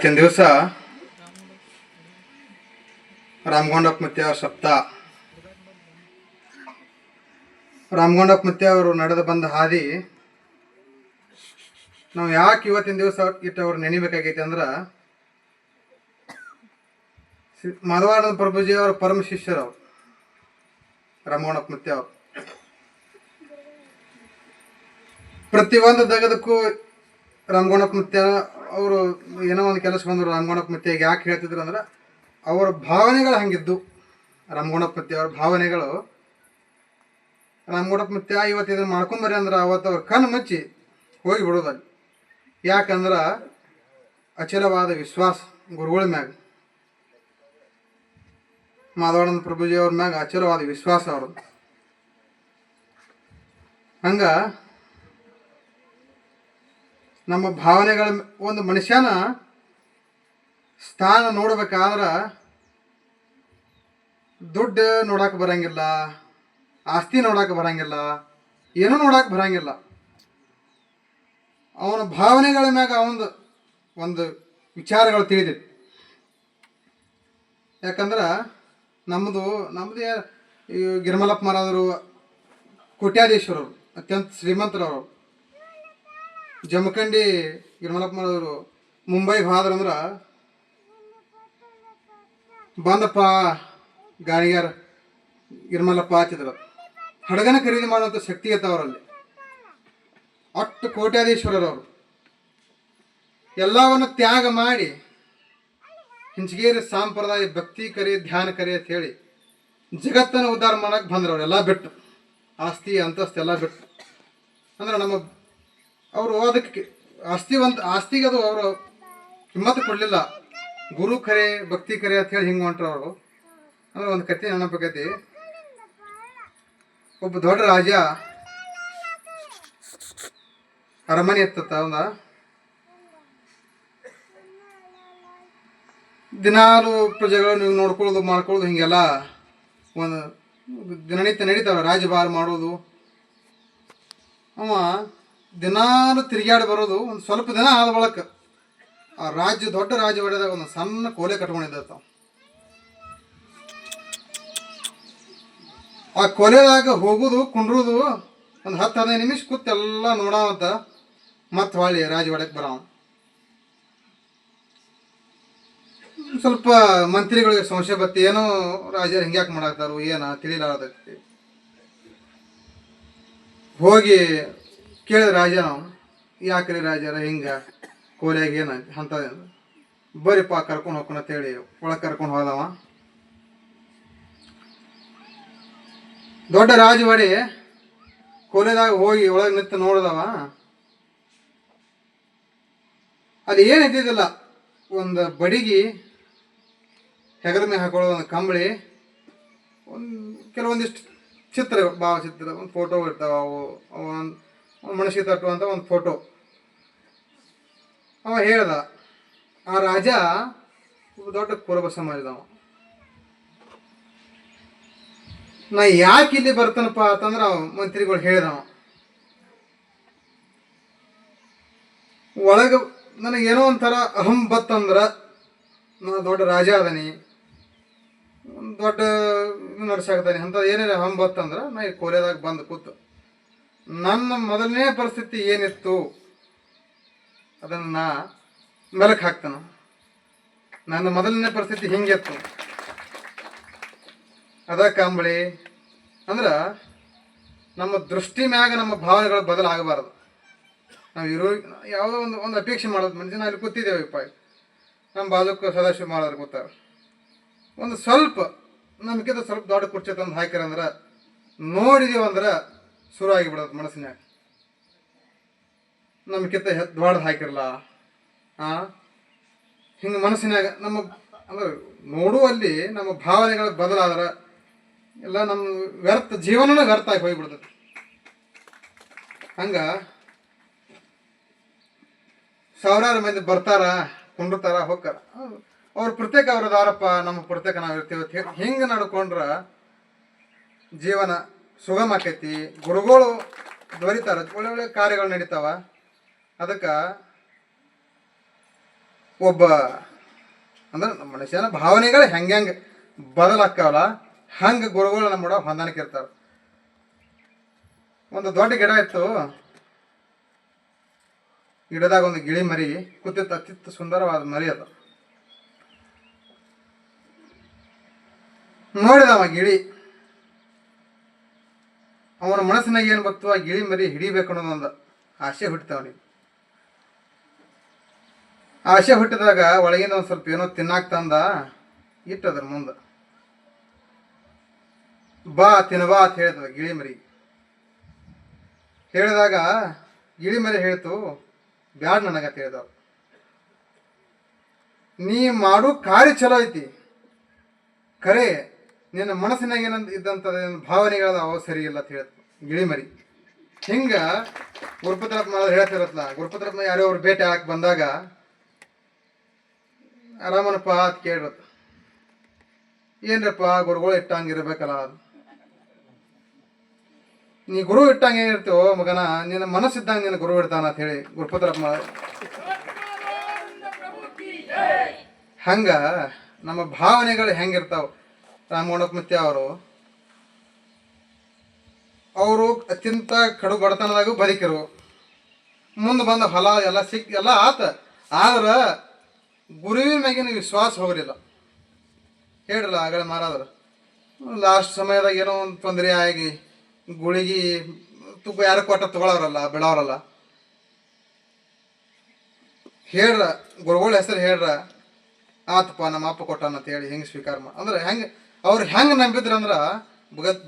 ಇವತ್ತಿನ ದಿವಸ ರಾಮಗೊಂಡಪ್ಪ ಮತ್ತೆ ಅವ್ರ ಸಪ್ತಾಹ ರಾಮಗೊಂಡಪ್ಪ ಮತ್ತೆ ಅವರು ನಡೆದು ಬಂದ ಹಾದಿ ನಾವು ಯಾಕೆ ಇವತ್ತಿನ ದಿವಸ ಇಟ್ಟು ಅವ್ರು ನೆನಿಬೇಕಾಗೈತೆ ಅಂದ್ರೆ ಮಧವಾನಂದ ಪ್ರಭುಜಿ ಅವರ ಪರಮ ಶಿಷ್ಯರು ಅವರು. ರಾಮಗೊಂಡಪ್ಪ ಮತ್ತೆ ಅವರು ಪ್ರತಿಯೊಂದು ದಗದಕ್ಕೂ ರಾಮಗೊಂಡಪ್ಪ ಮತ್ತೆ ಅವರು ಏನೋ ಒಂದು ಕೆಲಸ ಬಂದರು ರಾಮಗೊಂಡಪ್ಪ ಮತ್ತೆ ಯಾಕೆ ಹೇಳ್ತಿದ್ರು ಅಂದ್ರೆ, ಅವರ ಭಾವನೆಗಳು ಹಂಗಿದ್ದು. ರಾಮಗೊಂಡಪ್ಪ ಮತ್ತೆ ಅವ್ರ ಭಾವನೆಗಳು. ರಾಮಗೊಂಡಪ್ಪ ಮತ್ತೆ ಇವತ್ತು ಇದನ್ನು ಮಾಡ್ಕೊಂಬರ್ರಿ ಅಂದ್ರೆ ಅವತ್ತು ಅವ್ರ ಕಣ್ಣು ಮುಚ್ಚಿ ಹೋಗಿ ಬಿಡೋದಲ್ಲಿ ಯಾಕಂದ್ರೆ ಅಚಲವಾದ ವಿಶ್ವಾಸ ಗುರುಗಳ ಮ್ಯಾಗ. ಮಾಧವಾನಂದ ಪ್ರಭುಜಿ ಅವ್ರ ಮ್ಯಾಗ ಅಚಲವಾದ ವಿಶ್ವಾಸ ಅವ್ರದ್ದು. ಹಂಗ ನಮ್ಮ ಭಾವನೆಗಳ ಒಂದು ಮನುಷ್ಯನ ಸ್ಥಾನ ನೋಡ್ಬೇಕಾದ್ರೆ ದುಡ್ಡು ನೋಡಕ್ಕೆ ಬರಂಗಿಲ್ಲ, ಆಸ್ತಿ ನೋಡಕ್ಕೆ ಬರಂಗಿಲ್ಲ, ಏನೂ ನೋಡಕ್ಕೆ ಬರಂಗಿಲ್ಲ. ಅವನ ಭಾವನೆಗಳ ಮ್ಯಾಗ ಅವನದು ಒಂದು ವಿಚಾರಗಳು ತಿಳಿದಿತ್ತು ಯಾಕಂದ್ರೆ ನಮ್ಮದು ನಮ್ಮದು ಗಿರಿಮಲಪ್ಪ ಮಹಾರಾಜರು, ಕೋಟ್ಯಾಧೀಶ್ವರರು, ಅತ್ಯಂತ ಶ್ರೀಮಂತರವರು. ಜಮಖಂಡಿ ಮುಂಬೈ ಮುಂಬೈಗೆ ಹೋದ್ರಂದ್ರೆ ಬಂದಪ್ಪ ಗಾಣಿಗಾರ ಗಿರ್ಮಲಪ್ಪ ಹಾಕಿದ್ರು ಹಡಗನ ಖರೀದಿ ಮಾಡುವಂಥ ಶಕ್ತಿ ಅವರಲ್ಲಿ. ಅಷ್ಟು ಕೋಟ್ಯಾಧೀಶ್ವರರವರು ಎಲ್ಲವನ್ನು ತ್ಯಾಗ ಮಾಡಿ ಹಿಂಚಗೇರಿ ಸಾಂಪ್ರದಾಯ ಭಕ್ತಿ ಕರೆ, ಧ್ಯಾನ ಕರೆ ಅಂತ ಹೇಳಿ ಜಗತ್ತನ್ನು ಉದ್ಧಾರ ಮಾಡಕ್ಕೆ ಬಂದ್ರವ್ರು ಎಲ್ಲ ಬಿಟ್ಟು. ಆಸ್ತಿ, ಅಂತಸ್ತು ಎಲ್ಲ ಬಿಟ್ಟು. ಅಂದ್ರೆ ನಮ್ಮ ಅವರು ಅದಕ್ಕೆ ಆಸ್ತಿ ಒಂದು ಆಸ್ತಿಗೆ ಅದು ಅವರು ಹಿಮ್ಮತ್ತು ಕೊಡಲಿಲ್ಲ. ಗುರು ಕರೆ, ಭಕ್ತಿ ಕರೆ ಅಂತ ಹೇಳಿ ಹಿಂಗೆ ಹೊಂಟ್ರು ಅವರು. ಅಂದ್ರೆ ಒಂದು ಕತೆ ನೆನಪಕೈತಿ ಒಬ್ಬ ದೊಡ್ಡ ರಾಜ ಅರಮನೆ ಇರ್ತತ್ತ ಒಂದ ದಿನಾಲು ಪ್ರಜೆಗಳು ನೀವು ನೋಡ್ಕೊಳ್ಳೋದು, ಮಾಡ್ಕೊಳ್ಳೋದು ಹಿಂಗೆಲ್ಲ. ಒಂದು ದಿನನಿತ್ಯ ನಡೀತಾವೆ ರಾಜಭಾರ ಮಾಡೋದು. ಅವ ದಿನಾಲು ತಿರುಗಾಡಿ ಬರೋದು ಒಂದು ಸ್ವಲ್ಪ ದಿನ ಆದ ಬಳಕ ಆ ರಾಜ್ಯ ದೊಡ್ಡ ರಾಜ್ಯ ಹೊಡೆದಾಗ ಒಂದು ಸಣ್ಣ ಕೋಲೆ ಕಟ್ಕೊಂಡಿದ್ದ ಆ ಕೊಲೆದಾಗ ಹೋಗುದು, ಕುಂಡ್ರುದು ಒಂದು ಹತ್ತು ಹದಿನೈದು ನಿಮಿಷ ಕೂತ್ ಎಲ್ಲ ನೋಡಾವಂತ ಮತ್ತೆ ಹೊಳ್ಳಿ ರಾಜವಾಡಕ್ಕೆ ಬರವ. ಸ್ವಲ್ಪ ಮಂತ್ರಿಗಳಿಗೆ ಸಂಶಯ ಬತ್ತಿ, ಏನೋ ರಾಜರು ಹಿಂಗ್ಯಾಕೆ ಮಾಡಾಕ್ತಾರೋ ಏನ ತಿಳಿಲಾರ್ದಕ್ಕೆ. ಹೋಗಿ ಕೇಳಿದ ರಾಜ ನಾವು ಯಾಕ್ರಿ ಹಿಂಗ? ಕೋಲ್ಯಾಗ ಏನ ಅಂತ ಬರೀಪ್ಪ ಕರ್ಕೊಂಡು ಹೋಗ್ಕೊಂಡು ಅಂತೇಳಿ, ಒಳಗೆ ಕರ್ಕೊಂಡು ಹೋದವ. ದೊಡ್ಡ ರಾಜವಾಡಿ ಕೋಲೆದಾಗ ಹೋಗಿ ಒಳಗೆ ನಿಂತು ನೋಡಿದವ. ಅಲ್ಲಿ ಏನು ಇದ್ದಿದ್ದಿಲ್ಲ, ಒಂದು ಬಡಿಗಿ ಹೆಗಲ ಮೇಲೆ ಹಾಕೊಳ್ಳೋ ಒಂದು ಕಂಬಳಿ, ಒಂದು ಕೆಲವೊಂದಿಷ್ಟು ಚಿತ್ರ ಭಾವಚಿತ್ರ, ಒಂದು ಫೋಟೋ ಇರ್ತಾವ ಅವು ಒಂದು ಮನಸ್ಸಿಗೆ ತಟ್ಟುವಂಥ ಒಂದು ಫೋಟೋ ಅವ ಹೇಳ್ದ, ಆ ರಾಜ ದೊಡ್ಡ ಕುರುಬ ಸಮಾಜದವ. ನಾ ಯಾಕೆ ಇಲ್ಲಿ ಬರ್ತಾನಪ್ಪ ಅಂತಂದ್ರೆ ಅವ ಮಂತ್ರಿಗಳು ಹೇಳಿದವ. ಒಳಗೆ ನನಗೇನೋ ಒಂಥರ ಅಹಂ ಬತ್ತಂದ್ರೆ ನಾ ದೊಡ್ಡ ರಾಜ ಅದನಿ ದೊಡ್ಡ ನಡ್ಸಾಕ್ತಾನೆ ಅಂತ ಏನೇನು ಅಹಂ ಬತ್ತಂದ್ರೆ ನಾ ಈ ಕೋಲೆದಾಗ ಬಂದು ಕೂತು. ನನ್ನ ಮೊದಲನೇ ಪರಿಸ್ಥಿತಿ ಏನಿತ್ತು? ಅದನ್ನು ನಾ ಮೆಲಕ್ಕೆ ಹಾಕ್ತಾನ ನನ್ನ ಮೊದಲನೇ ಪರಿಸ್ಥಿತಿ ಹಿಂಗಿತ್ತು. ಅದ ಕಾಂಬಳಿ, ಅಂದ್ರೆ ನಮ್ಮ ದೃಷ್ಟಿ ಮ್ಯಾಗ ನಮ್ಮ ಭಾವನೆಗಳು ಬದಲಾಗಬಾರದು. ನಾವು ಇರೋ, ಯಾವುದೋ ಒಂದು ಒಂದು ಅಪೇಕ್ಷೆ ಮಾಡೋದು ಮನುಷ್ಯನ ಅಲ್ಲಿ ಕೂತಿದ್ದೇವೆಪ್ಪ ನಮ್ಮ ಬಾಲಕ ಸದಾಶಿವ ಮಾಡೋದ್ರ ಗೊತ್ತ ಒಂದು ಸ್ವಲ್ಪ ನಮ್ಗಿಂತ ಸ್ವಲ್ಪ ದೊಡ್ಡ ಕುರ್ಚಿ ತಂದು ಹಾಕಿರಂದ್ರೆ ನೋಡಿದೀವಂದ್ರೆ ಶುರು ಆಗಿಬಿಡೋದು ಮನಸ್ಸಿನಾಗ ನಮ್ಮ ಕಿತ್ತ ಹೆದ್ವಾಡ್ದು ಹಾಕಿರಲ್ಲ ಹಿಂಗೆ ಮನಸ್ಸಿನಾಗ ನಮ್ಮ ಅಂದ್ರೆ ನೋಡುವಲ್ಲಿ ನಮ್ಮ ಭಾವನೆಗಳು ಬದಲಾದ್ರೆ ಎಲ್ಲ ನಮ್ಮ ವ್ಯರ್ಥ ಜೀವನನೇ ವ್ಯರ್ಥ ಆಗಿ ಹೋಗ್ಬಿಡ್ತದೆ ಹಂಗ ಸಾವಿರಾರು ಮಂದಿ ಬರ್ತಾರ, ಕುಂಡಿರ್ತಾರ, ಹೋಗ್ತಾರ. ಅವ್ರ ಪ್ರತ್ಯೇಕ ಅವ್ರದ್ದು ಆರಪ್ಪ ನಮ್ಮ ಪ್ರತ್ಯೇಕ ನಾವು ಇರ್ತೀವಿ ಅಂತ ಹೇಳಿ ಹಿಂಗೆ ನಡ್ಕೊಂಡ್ರ ಜೀವನ ಸುಗಮ ಆಕೈತಿ ಗುರುಗಳು ದೊರಿತಾರ, ಒಳ್ಳೆ ಒಳ್ಳೆ ಕಾರ್ಯಗಳು ನಡೀತಾವ. ಅದಕ್ಕೆ ಒಬ್ಬ ಅಂದ್ರೆ ನಮ್ಮ ಮನುಷ್ಯನ ಭಾವನೆಗಳು ಹೆಂಗೆ ಹೆಂಗೆ ಬದಲಾಗ್ತಾವಲ್ಲ, ಹಂಗೆ ಗುರುಗಳು ನಮ್ಮ ಹೊಂದಾಣಿಕೆ ಇರ್ತಾರೆ. ಒಂದು ದೊಡ್ಡ ಗಿಡ ಇತ್ತು. ಗಿಡದಾಗ ಒಂದು ಗಿಳಿ ಮರಿ ಕೂತಿತ್ತು, ಅತ್ಯಂತ ಸುಂದರವಾದ ಮರಿ ಅದು. ನೋಡಿದವ ಗಿಳಿ. ಅವನ ಮನಸ್ಸಿನಾಗ ಏನು ಬತ್ತು ಆ ಗಿಳಿ ಮರಿ ಹಿಡಿಬೇಕು ಅನ್ನೋದು ಒಂದು ಆಸೆ ಹುಟ್ಟಿತವನಿಗೆ ಆಸೆ ಹುಟ್ಟಿದಾಗ ಒಳಗಿಂದ ಒಂದು ಸ್ವಲ್ಪ ಏನೋ ತಿನ್ನಾಕ್ ತಂದ ಇಟ್ಟದ್ರ ಮುಂದೆ. ಬಾ ತಿನ್ನಬಾ ಅಂತ ಹೇಳಿದ ಗಿಳಿ ಮರಿ. ಹೇಳಿದಾಗ ಗಿಳಿ ಮರಿ ಹೇಳ್ತು, ಬ್ಯಾಡ್ ನನಗಂತ ಹೇಳಿದವ ನೀ ಮಾಡು ಕಾರ್ಯ ಚಲೋ ಐತಿ. ಖರೆ ನಿನ್ನ ಮನಸ್ಸಿನಾಗ ಏನಂತ ಇದ್ದಂಥ ಭಾವನೆಗಳ ಅವ ಸರಿ ಇಲ್ಲ ಅಂತ ಹೇಳ್ತು ಗಿಳಿ ಮರಿ ಹಿಂಗ ಗುರುಪತ್ರಪ್ಪ ಮಾಡೋದು ಹೇಳ್ತಿರತ್ನ ಗುರುಪತ್ರಪ್ಪ ಯಾರೋ ಅವ್ರು ಭೇಟಿ ಹಾಕಿ ಬಂದಾಗ ಆರಾಮನಪ್ಪ ಅಂತ ಕೇಳಿರತ್ತ ಏನ್ರಪ್ಪ, ಗುರುಗಳು ಇಟ್ಟಂಗೆ ಇರಬೇಕಲ್ಲ ಅದು. ನೀ ಗುರು ಇಟ್ಟಂಗೆ ಏನಿರ್ತೀವೋ ಮಗನ, ನಿನ್ನ ಮನಸ್ಸಿದ್ದಂಗೆ ನಿನ್ನ ಗುರು ಇಡ್ತಾನ ಅಂತ ಹೇಳಿ ಗುರುಪತ್ರಪ್ಪ ಮಾಡ ಹಂಗ ನಮ್ಮ ಭಾವನೆಗಳು ಹೆಂಗಿರ್ತಾವ? ರಾಮಗೌಡಪ್ಪ ಅವರು ಅವರು ಅತ್ಯಂತ ಕಡು ಬಡತನದಾಗೂ ಬದುಕಿರು. ಮುಂದೆ ಬಂದ ಹೊಲ ಎಲ್ಲ ಸಿಕ್, ಎಲ್ಲ ಆತ. ಆದ್ರೆ ಗುರುವಿನ ಮ್ಯಾಗಿನ ವಿಶ್ವಾಸ ಹೋಗಲಿಲ್ಲ. ಹೇಳಿಲ್ಲ ಆಗಲೇ ಮಾರಾದ್ರ ಲಾಸ್ಟ್ ಸಮಯದಾಗ ಏನೋ ಒಂದು ತೊಂದರೆ ಆಗಿ ಗುಳಿಗೆ ತುಪ್ಪ ಯಾರು ಕೊಟ್ಟ ತಗೊಳವ್ರಲ್ಲ ಬಿಡೋರಲ್ಲ ಹೇಳ್ರ, ಗುರುಗಳ ಹೆಸರು ಹೇಳ್ರ, ಆತಪ್ಪ ನಮ್ಮ ಅಪ್ಪ ಕೊಟ್ಟಾನ ಅಂತ ಹೇಳಿ ಹೆಂಗೆ ಸ್ವೀಕಾರ ಮಾಡಿ ಅಂದ್ರೆ ಹೆಂಗೆ, ಅವ್ರು ಹೆಂಗೆ ನಂಬಿದ್ರಂದ್ರೆ ಭಗತ್